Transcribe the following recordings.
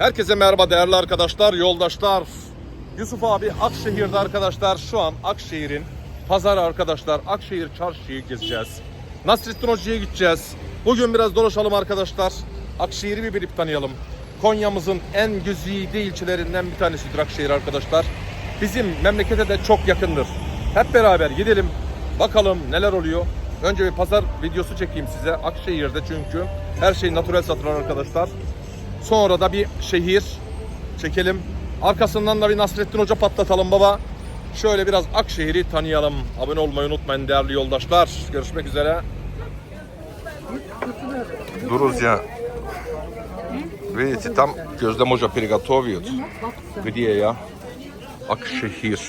Herkese merhaba değerli arkadaşlar, yoldaşlar. Yusuf abi Akşehir'de arkadaşlar. Şu an Akşehir'in pazarı arkadaşlar. Akşehir çarşıyı gezeceğiz. Nasrettin Hoca'ya gideceğiz. Bugün biraz dolaşalım arkadaşlar. Akşehir'i bir bilip tanıyalım. Konya'mızın en güzide ilçelerinden bir tanesidir Akşehir arkadaşlar. Bizim memlekete de çok yakındır. Hep beraber gidelim. Bakalım neler oluyor. Önce bir pazar videosu çekeyim size. Akşehir'de çünkü her şey natürel satılır arkadaşlar. Sonra da bir şehir çekelim. Arkasından da bir Nasrettin Hoca patlatalım baba. Şöyle biraz Akşehir'i tanıyalım. Abone olmayı unutmayın değerli yoldaşlar. Görüşmek üzere. Друзья, видите, там Gözlem Hoca приготовит. Где я? Акшехир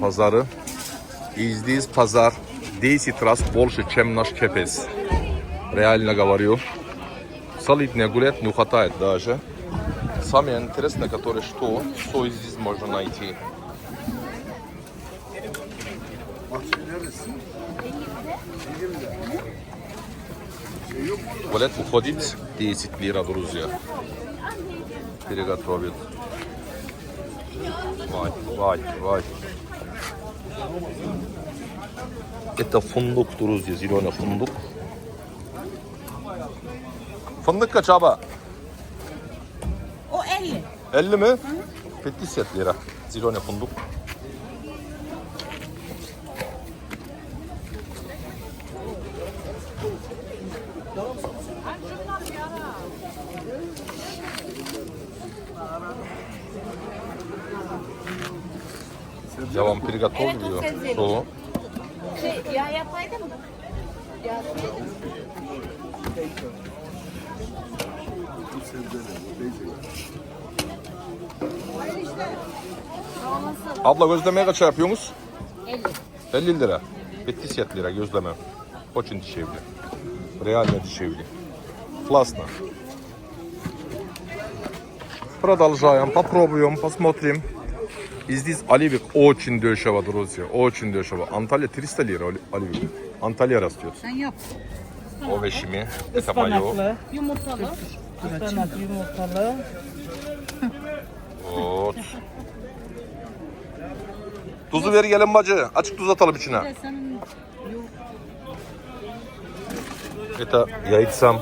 пазары. И здесь пазар 10 раз больше, чем наш Кепес. Реально говорю. Солидные гулет не хватает даже. Самое интересное, которое что, что здесь можно найти. Гулет выходит 10 лира, друзья. Приготовит. Вай, вай, вай. Это фундук, друзья, зеленый фундук. Fındık kaç abi? O 50. 50 mi? 50 lira. Zilone fındık. Я вам приготовлю Evet, o sebzeli. что? Şey, yağ yapaydı mı? Yağ Olması Abla gözlemeye kaç yapıyorsunuz? 50. 50 лира. 50 лира gözleme. Очень дешевле. Реально дешевле. Классно. Продолжаем, попробуем, посмотрим. И здесь оливик очень дешево, друзья, очень дешево. Анталия 300 лира оли- оливик. Анталия растет. Sen yap. Овощами. Это мое. Ispanaklı. Yumurtalı. Ispanak yumurtalı. Ot. Tuzu ver gelin bacı. Açık tuz atalım içine. Eta yayıtsam.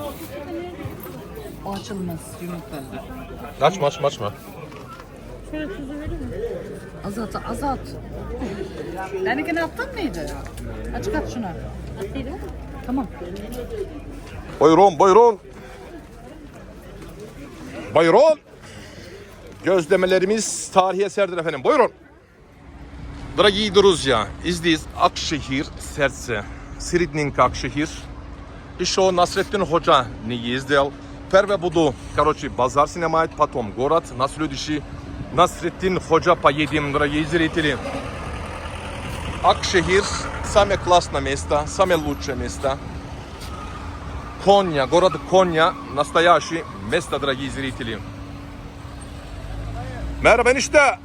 O açılmaz yumurtalı. Açma açma açma. Şöyle tuzu verir mi? Azat azat. Benimkini attın mıydı? Açık at şunu. Attıydı. Tamam. Buyurun buyurun. Buyurun. Gözlemelerimiz tarihi eserdir efendim. Buyurun. Дорогие друзья, здесь Акшехир, сердце. Средненько Акшехир. Еще Насреддин Ходжа не ездил. Первое буду, короче, базар снимать, потом город. На следующий Насреддин Ходжа поедем, дорогие зрители. Акшехир самое классное место, самое лучшее место. Коня, город Коня, настоящее место, дорогие зрители. Merhaba enişte.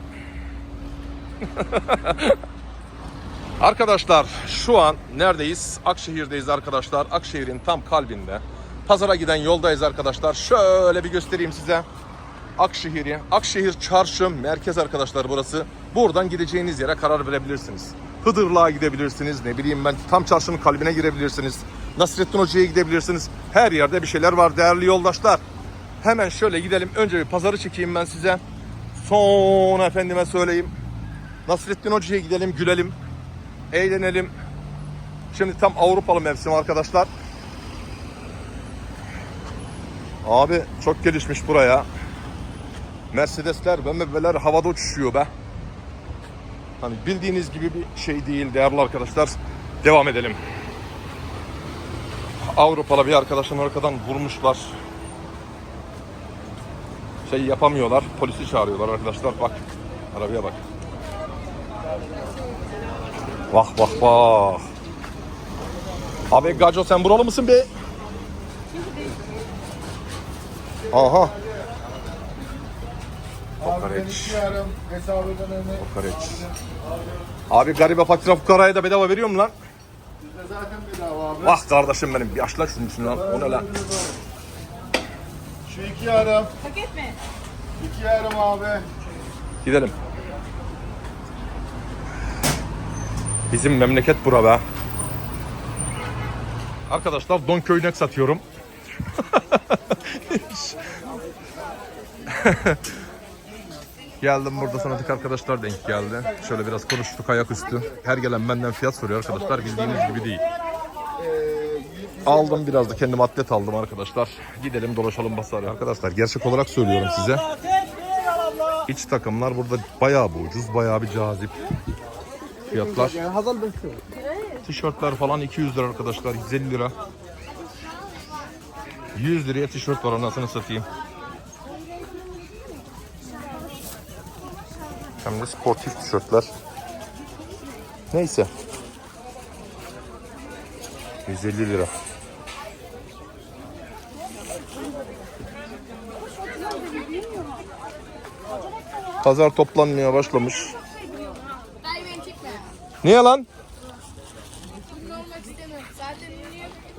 arkadaşlar şu an neredeyiz? Akşehir'deyiz arkadaşlar. Akşehir'in tam kalbinde. Pazara giden yoldayız arkadaşlar. Şöyle bir göstereyim size. Akşehir'i. Akşehir çarşı merkez arkadaşlar burası. Buradan gideceğiniz yere karar verebilirsiniz. Hıdırlığa gidebilirsiniz. Ne bileyim ben tam çarşının kalbine girebilirsiniz. Nasrettin Hoca'ya gidebilirsiniz. Her yerde bir şeyler var değerli yoldaşlar. Hemen şöyle gidelim. Önce bir pazarı çekeyim ben size. Sonra efendime söyleyeyim. Nasrettin Hoca'ya gidelim, gülelim. Eğlenelim. Şimdi tam Avrupalı mevsim arkadaşlar. Abi çok gelişmiş buraya. Mercedesler, BMW'ler havada uçuşuyor be. Hani bildiğiniz gibi bir şey değil değerli arkadaşlar. Devam edelim. Avrupalı bir arkadaşın arkadan vurmuşlar. Şey yapamıyorlar. Polisi çağırıyorlar arkadaşlar. Bak. Arabaya bak. Bak bak bak. Abi Gaco sen buralı mısın be? Aha. Kokoreç. Kokoreç. Abi garibe fakir fukaraya da bedava veriyor mu lan? Zaten bedava abi. Vah kardeşim benim. Bir aç lan şunun. O ne lan? Şu iki yarım. Paket mi? İki yarım abi. Gidelim. Bizim memleket bura be. Arkadaşlar don köynek satıyorum. Geldim burada sanatik arkadaşlar denk geldi. Şöyle biraz konuştuk ayaküstü. Her gelen benden fiyat soruyor arkadaşlar. Bildiğiniz gibi değil. Aldım biraz da kendim atlet aldım arkadaşlar. Gidelim dolaşalım basarı. Arkadaşlar gerçek olarak söylüyorum size. İç takımlar burada bayağı bir ucuz, bayağı bir cazip fiyatlar. Tişörtler falan 200 lira arkadaşlar, 150 lira. 100 liraya tişört var anasını satayım. Hem de sportif tişörtler. Neyse. 150 lira. Pazar toplanmaya başlamış. Niye lan?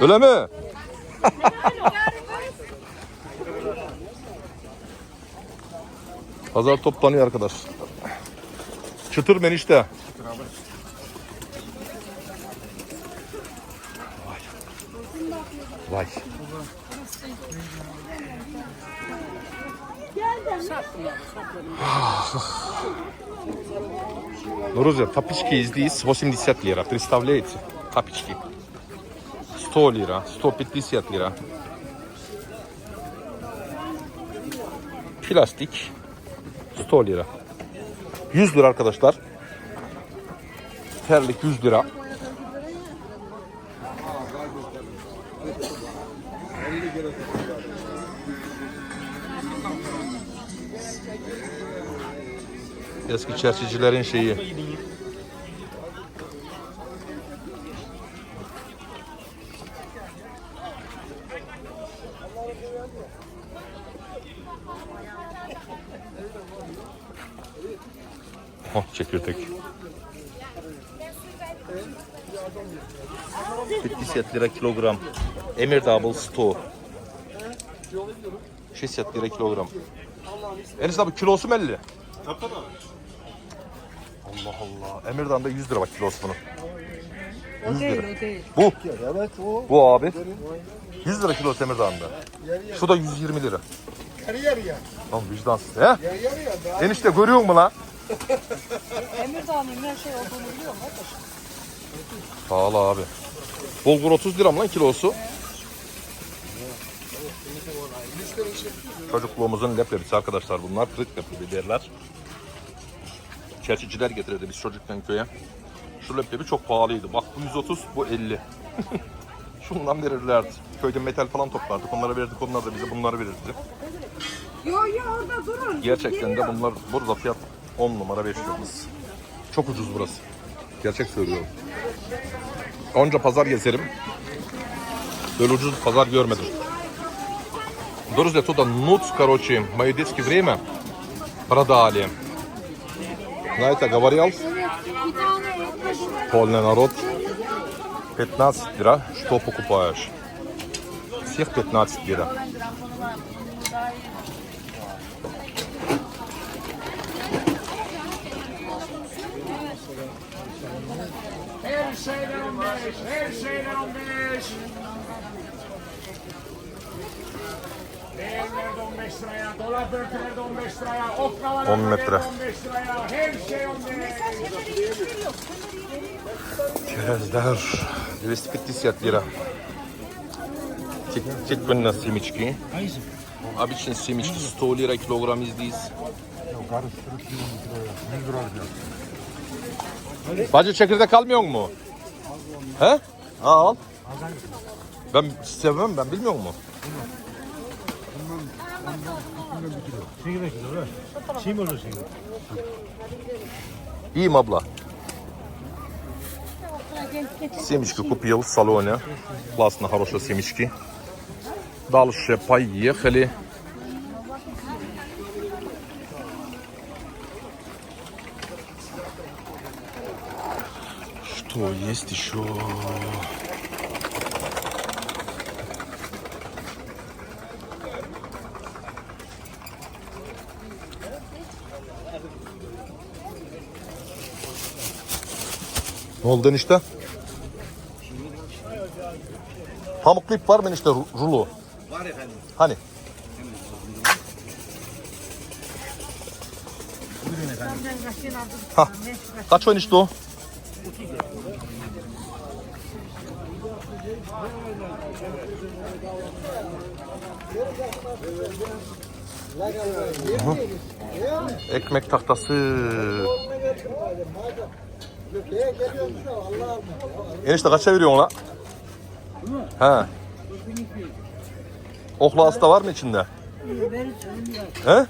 Öyle mi? Pazar toplanıyor arkadaş. Çıtır menişte. Vay. Vay. Друзья, тапочки здесь 80 лира. Представляете? Тапочки. 100 лира, 150 лira. Plastik 100 lira. 100 lira arkadaşlar. Terlik 100 lira. Eski çerçecilerin şeyi. Oh çekirdek. 50 lira kilogram. Emir Double 100. 60 lira kilogram. Enes abi kilosu mu 50? Allah Allah. Emirdan'da 100 lira bak kilosu bunun. 100 lira. Bu. Evet o. Bu abi. 100 lira kilosu Emirdan'da. Şu da 120 lira. Yarı yarıya. Lan vicdansız he? Yarı yarıya. Enişte görüyor musun lan? Emirdağ'ın her şey olduğunu biliyor musun? Ol abi. Bulgur 30 lira mı lan kilosu? Çocukluğumuzun leblebisi arkadaşlar bunlar. Kırık leblebi derler. Çerçiciler getirirdi biz çocukken köye. Şu leblebi çok pahalıydı. Bak bu 130, bu 50. Şundan verirlerdi. Köyde metal falan toplardık. Onlara verirdik. Onlar da bize bunları verirdi. Yo yo orada durun. Gerçekten de bunlar burada fiyat 10 numara 5 yıldız. Çok ucuz burası. Gerçek söylüyorum. Onca pazar gezerim. Böyle ucuz pazar görmedim. Друзья, туда нуц, короче, мои детские время продали. На это говорил Bir tane etmedi. полный народ. 15 лира, что покупаешь? Всех 15 лира. şeyden 15, her şeyden 15. Değerler 15 liraya, dolar börtüler 15 liraya, okralar 10 metre. 15 liraya, her şey 15. Kirazlar 250 lira. Tek, tek bununla simiçki. Abi için simiçki 100 lira kilogram izdeyiz. Karıştırıp 100 lira. 100 lira. Bacı çekirdek almıyor mu? He? Al. Ben sevmem ben bilmiyor mu? İyiyim abla. Семечки купил в салоне. Классно, хорошие семечки. Дальше поехали. to jest şu. Ne oldu enişte? Pamuklu ip var mı enişte rulo? Var efendim. Hani? Buyurun efendim. Ha. Kaç enişte o? Aha. Ekmek tahtası. Enişte kaça veriyorsun la? He. Okla hasta var mı içinde? He?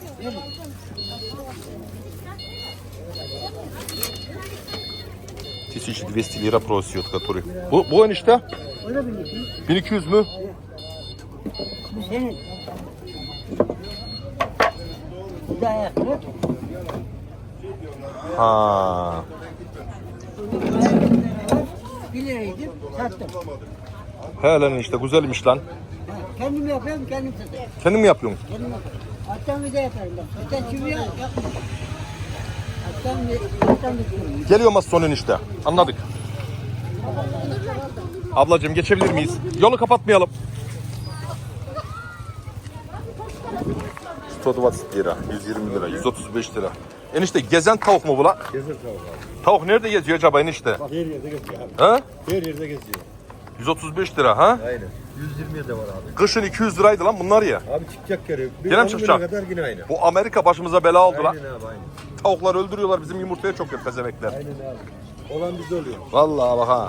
Тысяча двести лира просит, который. Bu, bu enişte? 1200 mü? Ha. Bir liraydı, sattım. He lan işte güzelmiş lan. Kendim yapıyorum, kendim satıyorum. Kendin mi yapıyorsun? Kendim yapıyorum. Hatta bir de yaparım bak. Hatta çivi yap- yapmıyorum. Hatta bir, hatta bir Geliyor az son enişte. Anladık. Ablacığım geçebilir miyiz? Yolu kapatmayalım. 120 lira, 120 lira, 135 lira. Enişte gezen tavuk mu bu la? Gezer tavuk abi. Tavuk nerede geziyor acaba enişte? Bak her yerde geziyor abi. Ha? Her yerde geziyor. 135 lira ha? Aynen. 120'ye de var abi. Kışın 200 liraydı lan bunlar ya. Abi çıkacak. Bir Gene mi 10 çıkacak? kadar yine aynı. Bu Amerika başımıza bela oldu lan. Aynen abi aynen. Tavuklar öldürüyorlar bizim yumurtaya çok yok pezemekler. Aynen abi. Olan bizde oluyor. Vallahi bak ha.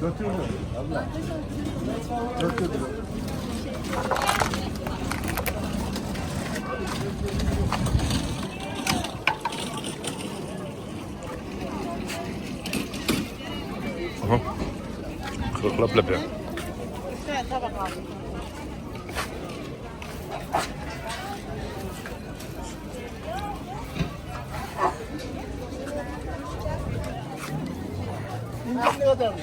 Götürme. Allah. Götürdüm. Kırık leblebi. Ne kadarmış?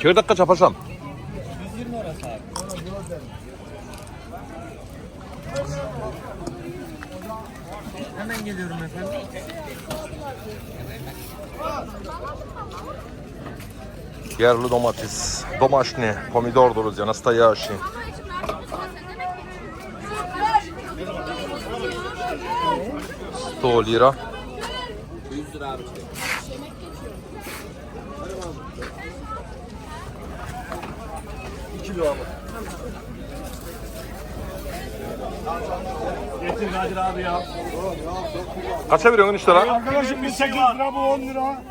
Çekirdakka çapaşam. 120 orası abi. Hemen geliyorum efendim. Yerli domates, domaşni, pomidor duruz ya, nastayaşi. Şey. Sto lira. 100 lira abi. Kilo abi. Getir Kadir abi ya. Kaça veriyorsun işte lan? Arkadaşım bir 8 lira bu 10 lira.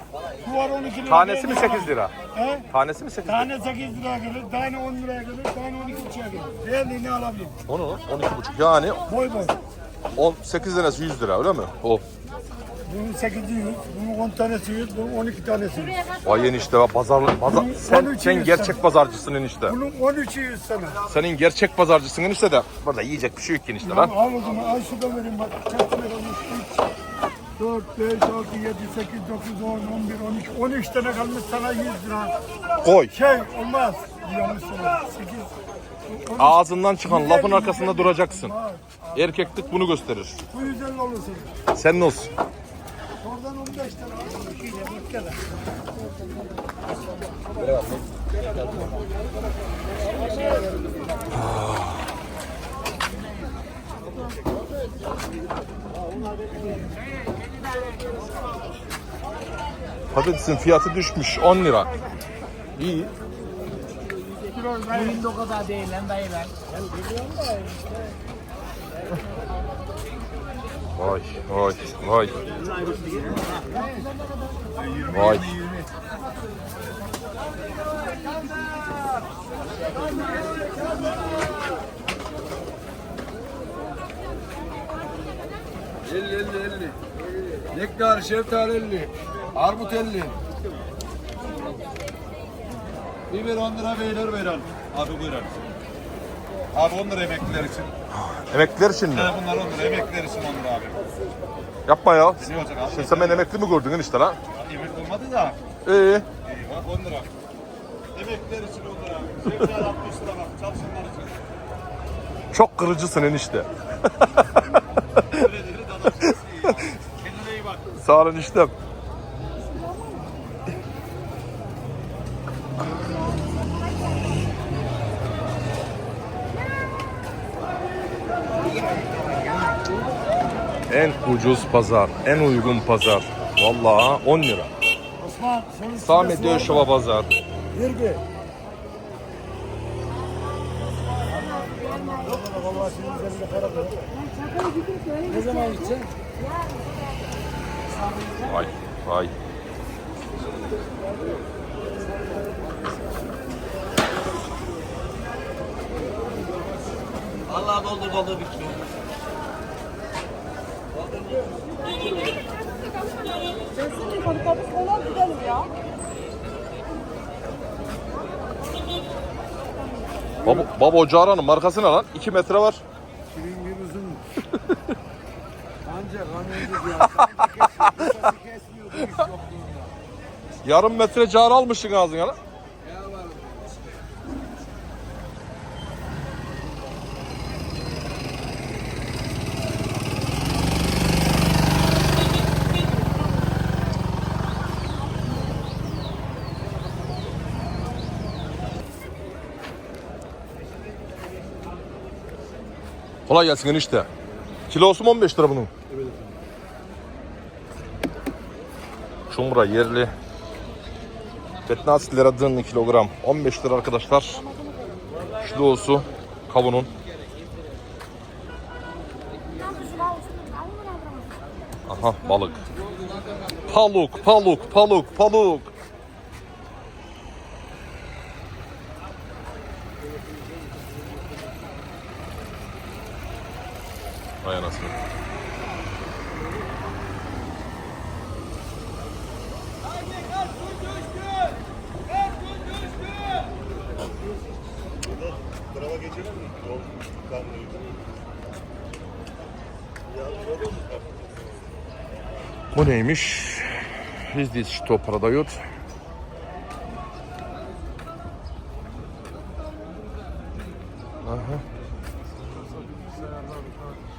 Bu var 12 lira. Tanesi mi beğendim 8 abi. lira? He? Tanesi mi 8 lira? Tane 8 liraya gelir, tane 10 liraya gelir, tane 12 buçuğa gelir. Beğendiğini alabilirim. Onu 12,5 yani Boy boy. 18 tanesi 100 lira öyle mi? O. Bunun 8'i 100, bunun 10 tanesi 100, bunun 12 tanesi 100. Vay enişte bak pazar, pazar Bunun sen, 13 sen gerçek sana. pazarcısın enişte. Bunun 13'ü 100 sana. Senin gerçek pazarcısın enişte de burada yiyecek bir şey yok ki enişte Tamam, lan. al o zaman, al şu da vereyim bak. Lira olmuş? 3, 4, 5, 6, 7, 8, 9, 10, 11, 12, 13 tane kalmış sana 100 lira. Koy. Şey olmaz. Yanlış sana. 8, Ağzından çıkan lafın arkasında duracaksın. Erkeklik bunu gösterir. Bu 150 olur senin. Senin olsun. Patatesin fiyatı düşmüş 10 lira. İyi. Bugün de o kadar değil lan dayı ben. Vay vay vay. Vay. Elli elli elli. Nektar, şeftali elli. Armut elli. Biber on lira beyler beyler. Abi buyurun. Abi on lira emekliler için. Emekliler için mi? Ha, bunlar 10 lira emekliler için 10 lira abi. Yapma ya. Ne olacak abi? Sen, sen beni emekli mi gördün enişte lan? Yemek olmadı da. Ee, İyi bak 10 lira. Emekliler için 10 lira. Şeftali 60 lira bak. Çalışanlar için. çok kırıcısın enişte. Öyle değil. İyi. Kendine iyi bak. Sağ olun eniştem. En ucuz pazar, en uygun pazar. Vallahi 10 lira. Osman Sami Dövşova pazar. Yok. Ne zaman gideceksin? Vay vay. Vallahi doldur doldur bir kilo. Baba, baba ocağı aranın markası ne lan? 2 metre var. Kimin bir uzun. Ancak kamyoncu ya. Sanki kesiyor. Sanki kesmiyor. Bu iş yokluğunda. Yarım metre car almışsın ağzına lan. Kolay gelsin enişte. Kilosu mu 15 lira bunun? Çumra yerli. Betnaz lira dın kilogram. 15 lira arkadaşlar. Kilosu kavunun. Aha balık. Paluk, paluk, paluk, paluk. Vay anasını. Bu neymiş? Здесь что продают? Aha.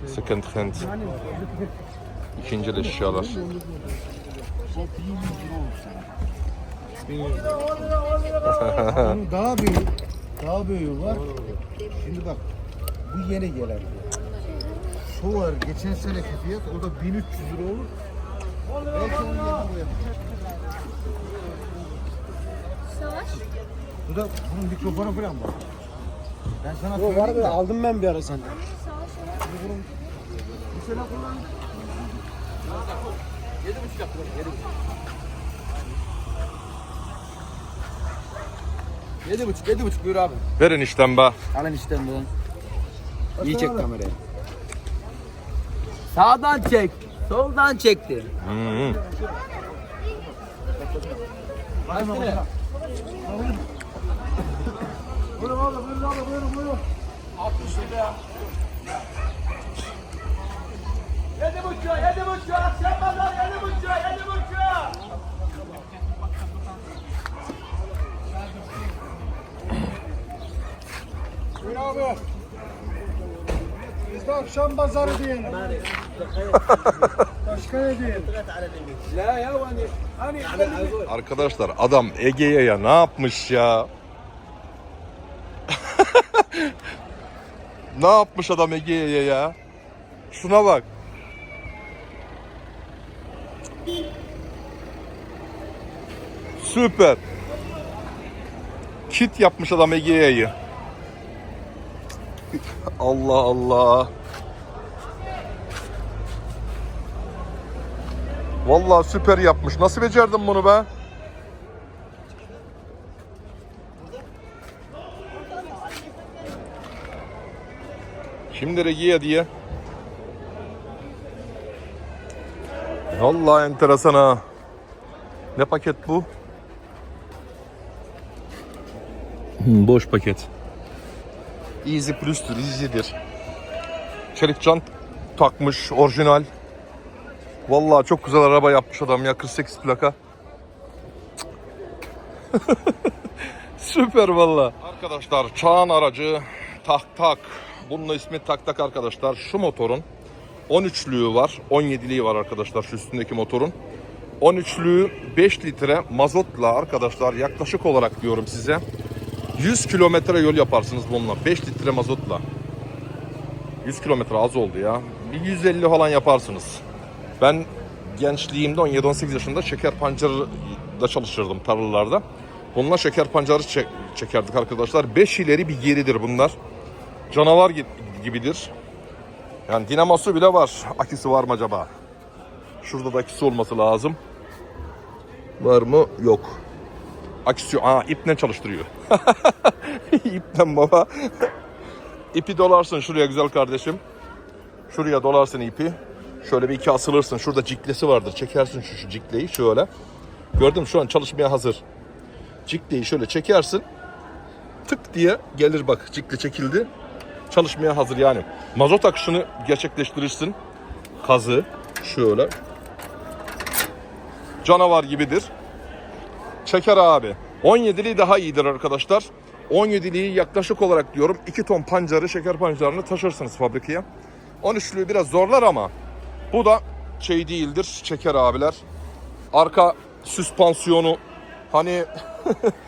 Second hand. İkinci el eşyalar. Bunun daha büyük, daha büyüğü var. Şimdi bak, bu yeni gelen. Şu var, geçen seneki fiyat, o da 1300 lira olur. Belki onun yerine bu yapar. Bu da bunun mikrofonu falan var. Ben sana söyleyeyim de. Aldım ben bir ara senden. Bu sene kullan. Yedi buçuk, yedi buçuk buyur abi. Verin işten be. Alın işte bunu. İyi çek kamerayı. Sağdan çek. Soldan çekti. Hı. Buyurun abi, buyurun abi, buyurun, buyurun. Yedi buçuğa, yedi buçuğa. Akşam pazar yedi buçuğa, yedi buçuğa. Buyur abi. De akşam pazarı diyelim. Başka ne diyelim? Arkadaşlar adam Ege'ye ya ne yapmış ya? ne yapmış adam Ege'ye ya? Şuna bak. Süper. Kit yapmış adam Ege'ye. Allah Allah. Vallahi süper yapmış. Nasıl becerdin bunu be? Şimdi Regia diye Vallahi enteresan ha. Ne paket bu? Hmm, boş paket. Easy Plus'tur, Easy'dir. Çelik jant takmış, orijinal. Vallahi çok güzel araba yapmış adam ya, 48 plaka. Süper valla. Arkadaşlar çağın aracı tak tak. Bunun ismi tak tak arkadaşlar. Şu motorun 13'lüğü var. 17'liği var arkadaşlar şu üstündeki motorun. 13'lüğü 5 litre mazotla arkadaşlar yaklaşık olarak diyorum size 100 kilometre yol yaparsınız bununla. 5 litre mazotla. 100 kilometre az oldu ya. Bir 150 falan yaparsınız. Ben gençliğimde 17-18 yaşında şeker pancarda çalışırdım tarlalarda. Bununla şeker pancarı çek- çekerdik arkadaşlar. 5 ileri bir geridir bunlar. Canavar gi- gibidir. Yani dinamosu bile var. Aküsü var mı acaba? Şurada da aküsü olması lazım. Var mı? Yok. Aküsü aa iple çalıştırıyor. iple baba. İpi dolarsın şuraya güzel kardeşim. Şuraya dolarsın ipi. Şöyle bir iki asılırsın. Şurada ciklesi vardır. Çekersin şu, şu cikleyi şöyle. Gördün mü şu an çalışmaya hazır. Cikleyi şöyle çekersin. Tık diye gelir bak cikle çekildi. Çalışmaya hazır yani. Mazot akışını gerçekleştirirsin. Kazı şöyle. Canavar gibidir. Çeker abi. 17'liği daha iyidir arkadaşlar. 17'liği yaklaşık olarak diyorum 2 ton pancarı, şeker pancarını taşırsınız fabrikaya. 13'lüğü biraz zorlar ama bu da şey değildir. Çeker abiler. Arka süspansiyonu hani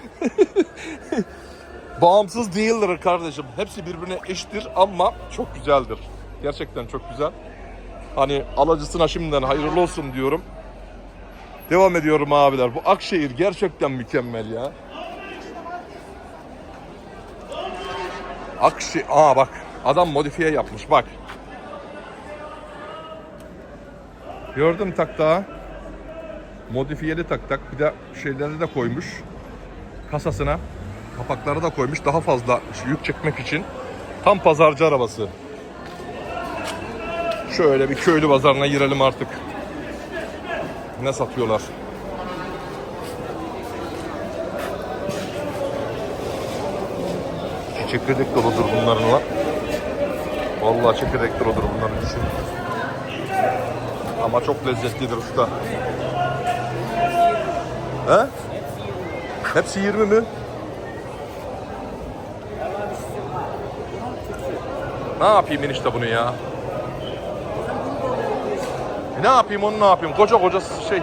bağımsız değildir kardeşim. Hepsi birbirine eşittir ama çok güzeldir. Gerçekten çok güzel. Hani alıcısına şimdiden hayırlı olsun diyorum. Devam ediyorum abiler. Bu Akşehir gerçekten mükemmel ya. Akşehir... Aa bak adam modifiye yapmış bak. Gördün mü taktağı? Modifiyeli taktak. Bir de şeyleri de koymuş. Kasasına. Kapakları da koymuş. Daha fazla yük çekmek için. Tam pazarcı arabası. Şöyle bir köylü pazarına girelim artık. Ne satıyorlar? Çekirdek doludur bunların lan. Vallahi çekirdek doludur bunların içi. Ama çok lezzetlidir usta. He? Hepsi 20 mi? Ne yapayım enişte bunu ya? Ne yapayım onu ne yapayım? Koca koca şey.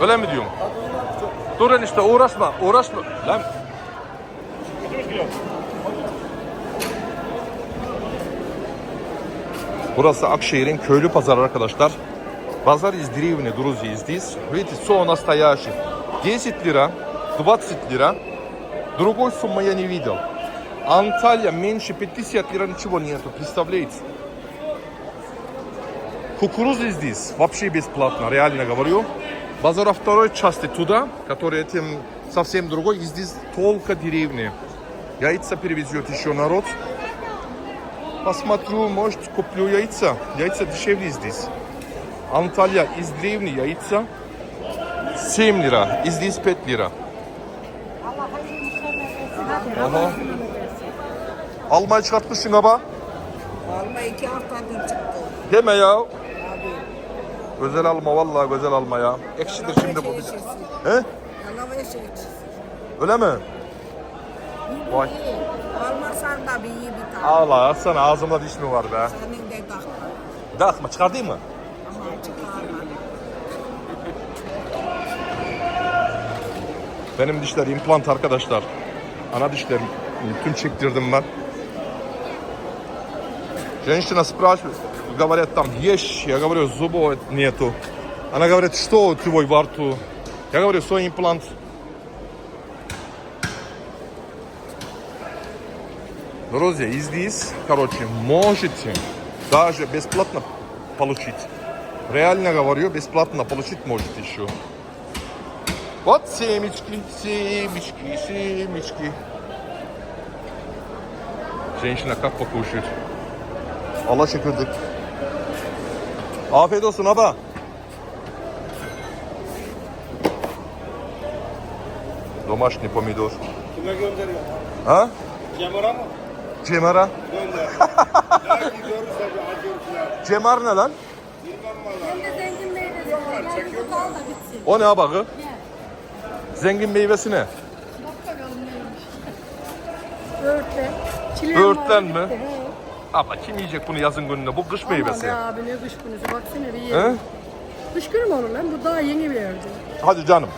Öyle mi diyorum? Dur enişte uğraşma uğraşma. Lan. Burası Akşehir'in köylü pazarı arkadaşlar. Базар из деревни, друзья, здесь, видите, все настоящий. 10 лира, 20 лира. Другой суммы я не видел. Анталия меньше 50 лира ничего нету, представляете? Кукуруза здесь вообще бесплатно, реально говорю. Базара второй части туда, который этим совсем другой, и здесь только деревни. Яйца перевезет еще народ. Посмотрю, может куплю яйца. Яйца дешевле здесь. Antalya из древней яйца 7 lira. Здесь 5 lira. Aha. Almayı çıkartmışsın baba. Alma iki haftadır çıktı. Deme ya. Abi. Güzel alma vallahi güzel alma ya. Ekşidir şimdi bu. He? Yalavaya şey Öyle mi? Vay. Almasan da bir iyi bir tane. Allah alsana ağzımda diş mi var be? Senin de takma. Dağıtma çıkartayım mı? Ama çıkarma. Benim dişler implant arkadaşlar. Ana dişlerim tüm çektirdim ben. Женщина спрашивает, говорят там, ешь, я говорю, зубов нету. Она говорит, что у твой во рту? Я говорю, свой имплант. Друзья, и здесь, короче, можете даже бесплатно получить. Реально говорю, бесплатно получить можете еще. Вот семечки, семечки, семечки. Женщина как покушает? Allah çekirdik. Afiyet olsun aba. Domaşni pomidor. Kime gönderiyor? Ha? Cemara bir. Cemar ne lan? Bir. O ne abakı? Zengin meyvesi ne? Böğürtlen. Çileğin Böğürtlen mi? Abla kim yiyecek bunu yazın gününde? Bu kış meyvesi. Aman be abi ne kış günüsü baksana bir He? yiyelim. Kış günü mü olur lan? Bu daha yeni verdi. Hadi canım.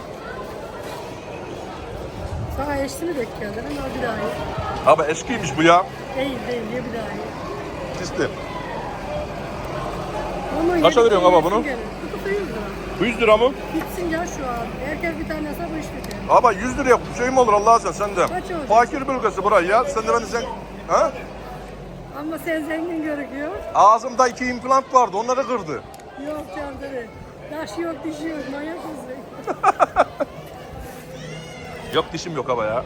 Sana eşsini bekliyorlar ama bir daha ye. Abi eskiymiş bu ya. Değil değil ye bir daha ye. Pisti. Ama Kaça yedik, veriyorsun yesin bunu? gene. Kutusu 100 lira. 100 lira mı? Bitsin ya şu an. Herkes bir tane hesap bu iş biter. Ama 100 liraya şey mi olur Allah sen sen de. Kaç olacak? Fakir bölgesi burayı ya. Sen de beni sen... Ha? Ama sen zengin görünüyor. Ağzımda iki implant vardı onları kırdı. Yok canım dedi. Yaş yok dişi yok manyak mısın? Yok dişim yok ama ya.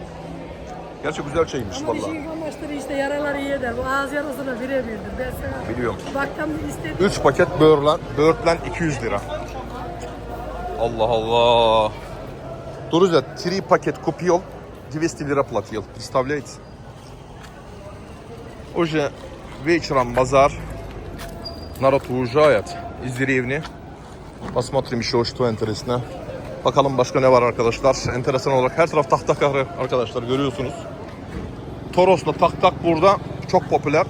Gerçi güzel şeymiş Ama vallahi. dişin amaçları işte yaraları iyi eder. Bu ağız yarasına birebirdir. Ben sana Biliyorum. baktan bir istedim. 3 paket böğürlen, böğürtlen 200 lira. Allah Allah. Друзья, 3 пакет купил, 200 лира платил. Представляете? Уже вечером базар. Народ уезжает из деревни. Посмотрим еще что интересно. Bakalım başka ne var arkadaşlar. Enteresan olarak her taraf tahta kahve arkadaşlar görüyorsunuz. Toros'la tak tak burada çok popüler.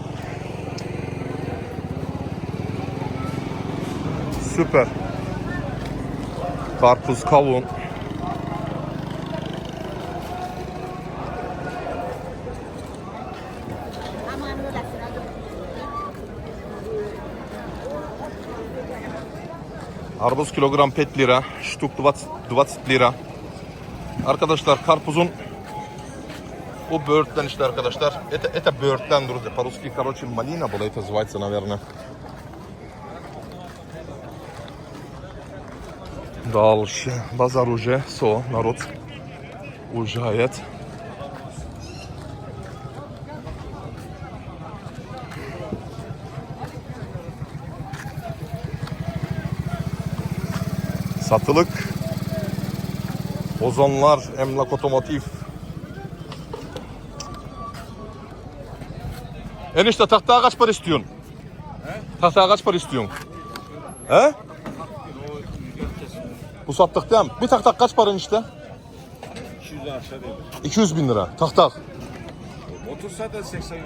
Süper. Karpuz, kavun. Armuz kilogram 5 lira. Штук 20, 20 lira. Arkadaşlar karpuzun bu böğürtlen işte arkadaşlar. Это, это бöğürтlen, друзья. По-русски, короче, малина была, это называется, наверное. Дальше. Базар уже. Со, народ уезжает. Satılık. Ozanlar, emlak otomotiv. Enişte tahtağa kaç para istiyorsun? He? Tahtağa kaç para istiyorsun? He? Bu sattık değil mi? Bir tahtak kaç para enişte? 200 aşağı değil. 200 bin lira. Tahtak. Motor zaten 80.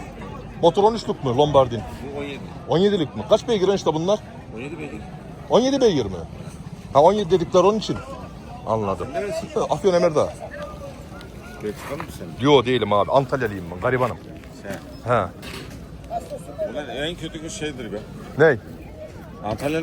Motor 13'lük mü Lombardin? Bu 17. 17'lik mi? Kaç beygir enişte bunlar? 17 beygir. 17 beygir mi? Ha 17 dedikler onun için. Anladım. Neresi? Afyon Emirdağ. Belçikalı mı sen? Yo değilim abi. Antalyalıyım ben. Garibanım. Sen. He. Ulan en kötü şeydir be. Ney? Antalya